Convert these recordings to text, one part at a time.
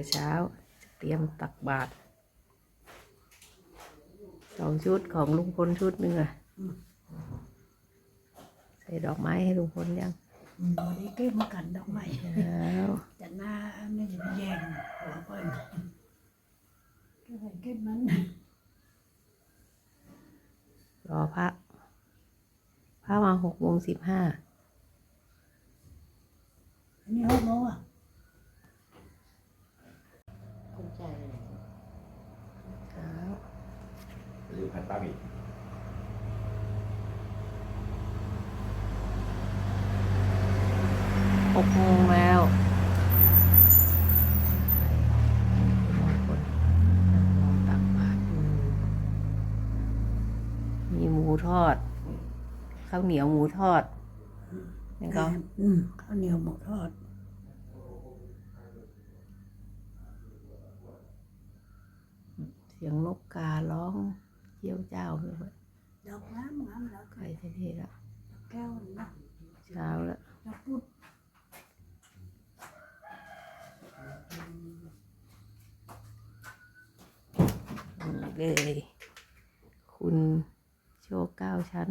แต่เช้า เตรียมตักบาตรสองชุดของลุงพลชุดหนึ่งอะใส่ดอกไม้ให้ลุงพลยังอืมวันนี้เก็บมากันดอกไม้แล้วจะหน้าไม่จะแย่งหัวเปิ้นก็เลยเก็บมัน รอพระพระมาหกโมงสิบห้า อันนี้หกโมงอะ เช้า หรือผัดปลาหมี่หกโมงแล้วตักบาตรมีหมูทอด ข้าวเหนียวหมูทอดแล้วก็อืมข้าวเหนียวหมูทอด เสียงนกการ้อง เจียวเจ้าด้วยดอกน้ำงามแล้วใครเท่ๆละแก้วนะเช้าแล้วดอกพุดนี่เลยคุณโชคเก้าชั้น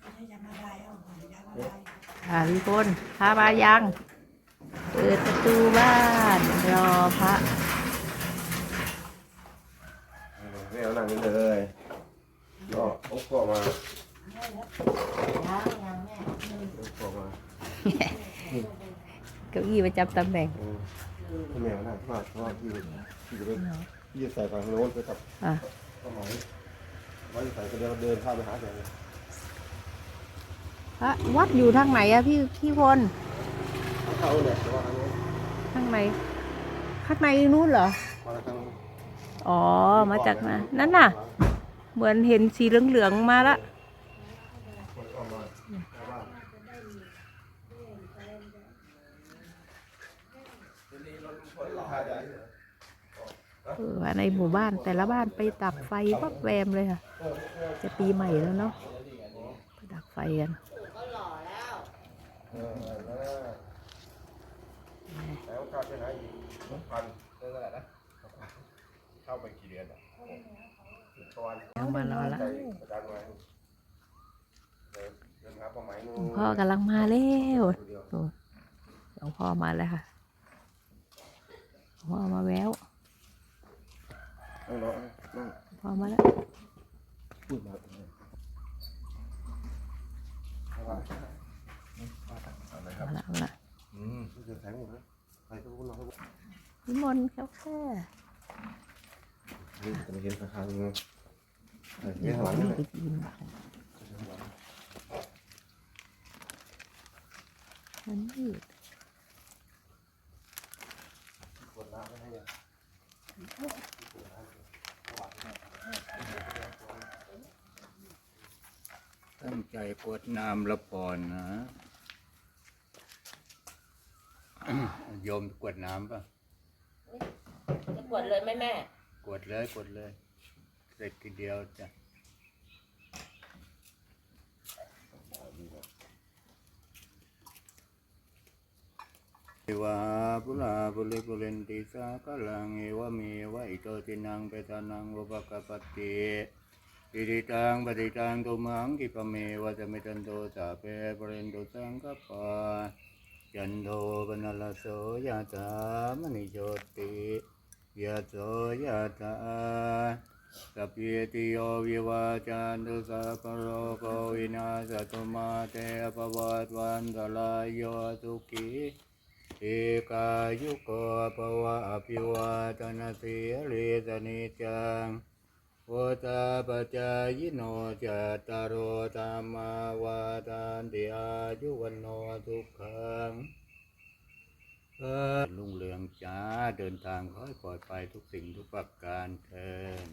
ไม่ใช่จะมาได้เอาของจะมาได้ค่ะพี่พลพามายัง เปิดประตูบ้าน รอพระ ไม่ เอาหนังนี้เลยก็เอากรอบมาเอากรอบมาเก้าอี้ประจำตำแหน่งอืมพี่แมวนะเพราะว่าเพราะว่าพี่พี่จะไปพี่จะใส่ฝั่งโน้นไปกับอะข้าวหมายว่าจะใส่ก็เดินเดินข้ามไปหาแกเลยพระวัดอยู่ทางไหนอะพี่พี่พลเอาเข้าเนี่ยแต่ว่าทางโน้นทางไหนข้างในนู้นเหรอมาทาง อ๋อ มาจากนะนั่นน่ะ เหมือนเห็นสีเหลืองๆมาละคนเข้ามาหน้าบ้านเออว่าในหมู่บ้านแต่ละบ้านไปดับไฟวับแวมเลยค่ะ จะปีใหม่แล้วเนาะไปดับไฟกันเออแล้วแล้วกลับไปไหนอีกพันเท่าไหร่นะ เข้าไปกี่เดือนอะตอนเอามารอละใจประจานไว้เดินเดินหาเป้าหมายหลนู่วงพ่อกำลังมาแล้วคนเดียวโอ้หลวงพ่อมาแล้วค่ะ หลวงพ่อมาแววนั่งรอนั่งหลวงพ่อมาแล้วพูดมาอะไรครับมาแล้วมาแล้วอืมรู้สึกแข็งหม ดนะใครก็รู้เราก็นิมนต์เขาแค่นี่จะมาเห็นราคาเงินเออเดี๋เงี้ยยวหลังนี่ไปกินมันยืดตั้งใจกวดน้ำละปอนนะโยมกวดน้ำป่ะจะกดเลยไหมแม่ กดเลยกดเลยเสร็จทีเดียวจ้ะเทวาปุราปุริปุเรนติสากลังเอวะเมวะอิโตตินังเปตานังอุปะกปปติปิริตังปฏิตังตุมังกิปเมวะจะมิตันโตสาเปปเรนตุสังกปายันโทปนัลลโสยะถามณิโชติ ยะโสยะถาสัพเพติโยวิวาจันตุสัพพโรโควินาศตุมาเตปวัตวันตรายโยสุขีเอกายุโกภวะอภิวาทนาสิริสนิจังโอตาปจายโนจัตตารโอธรรมาวาทานติอายุวันโนทุกขัง เออลุงเรืองจ้าเดินทางขอยปลอดภัยทุกสิ่งทุกประการเทิน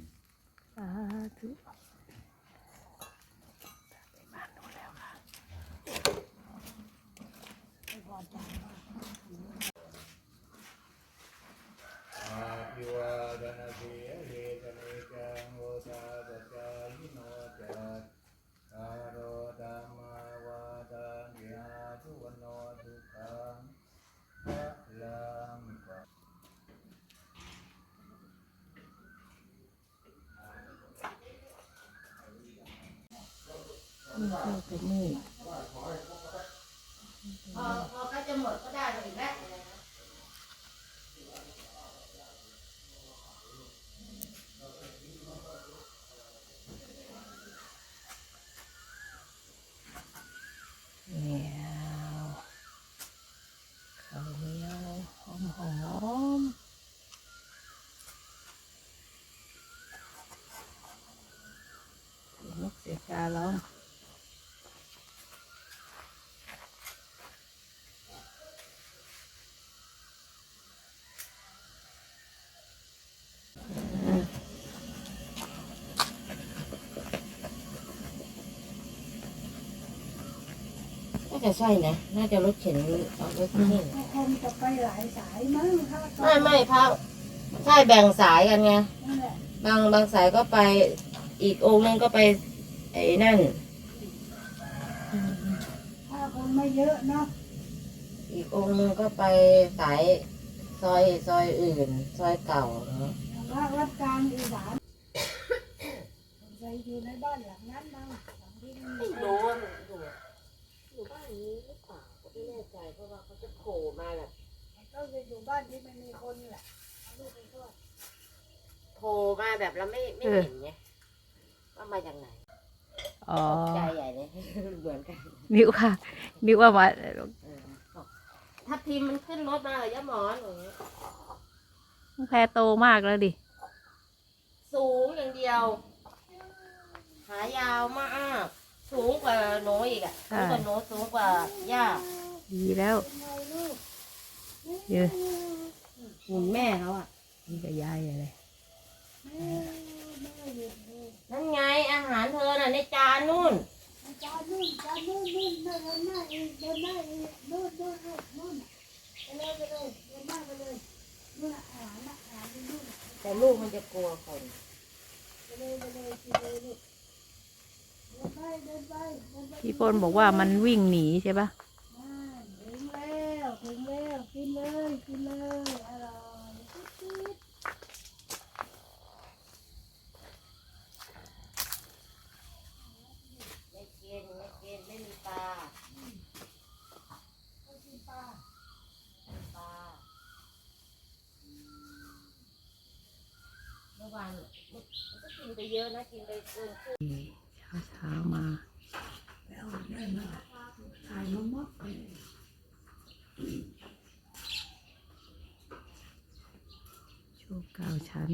สาธุไปบ้านนู้นแล้วค่ะ อาภิวาทนาสีเรตเนจังโอตาปจายิโนจัตตารโอธรรมาวาทานติอาทุวันโนทุกขังพระลังกะ จะมืด พอก็จะหมดก็ได้อีกแล้ว เหนียวข้าวเหนียวหอมหอมนกเสียการ้องอืม น่า จะใช่นะ น่าจะรถเข็นเอารถที่นี่ก็คงจะไปหลายสายมั้งถ้าไม่ไม่พระใช่แบ่งสายกันไง นั่นแหละบางบางสายก็ไป อีกองค์นึงก็ไป ไอ้นั่น ถ้าคนไม่เยอะเนาะอีกองค์นึงก็ไปสายซอยซอยอื่น ซอยเก่าเนาะว่าวัดกลางอีสานใจอยู่ในบ้านหลังนั้นมั้งหลังที่มันไม่รู้ว่ามันอยู่อยู่บ้า นนี้หรือเปล่าก็ไม่แน่ใจเพราะว่าเขาจะโผล่มาแบบต้องจะอยู่บ้านที่ไม่มีคนแหละเอาลูกไปทอดโผล่มาแบบเราไม่ไม่เห็นไงว่ามาจากไหนอ๋อตกใจใหญ่เลย เหมือนกันนึกว่านึกว่ามาเออบอกถ้าทีมมันขึ้นรถมาเหรอยะหมอนอย่างเงี้ยแพรโตมากแล้วดิ สูงอย่างเดียวหายาวมาก สูงกว่าหนูอีกอะใช่สูงกว่าหนูสูงกว่าย่าดีแล้วเยอะหุ่นแม่เขาอะนี่ก็ยายอะไรนั่นไงอาหารเธอน่ะในจานนู่นจานนู่นจานนู่นนู่นเดินหน้าอีกเดินหน้าอีกนู่นนู่นนู่นนู่นไปเลยไปเลยเดินหน้าไปเลยนู่นอาหารอาหารนู่นแต่ลูกมันจะกลัวคนไปเลยไปเลยกินเลย พี่ปนบอกว่ามันวิ่งหนีใช่ปะอ่าถึงแล้วถึงแล้วกินเลยกินเลยอร่อยไม่กินไม่กินไม่มีปลาๆกินปลาปลาเมื่อวานมันก็กินไปเยอะนะกินไปเกินครึ่ง เช้ามาแล้วได้มาถ่ายมามดเลยโชว์เก้าชั้น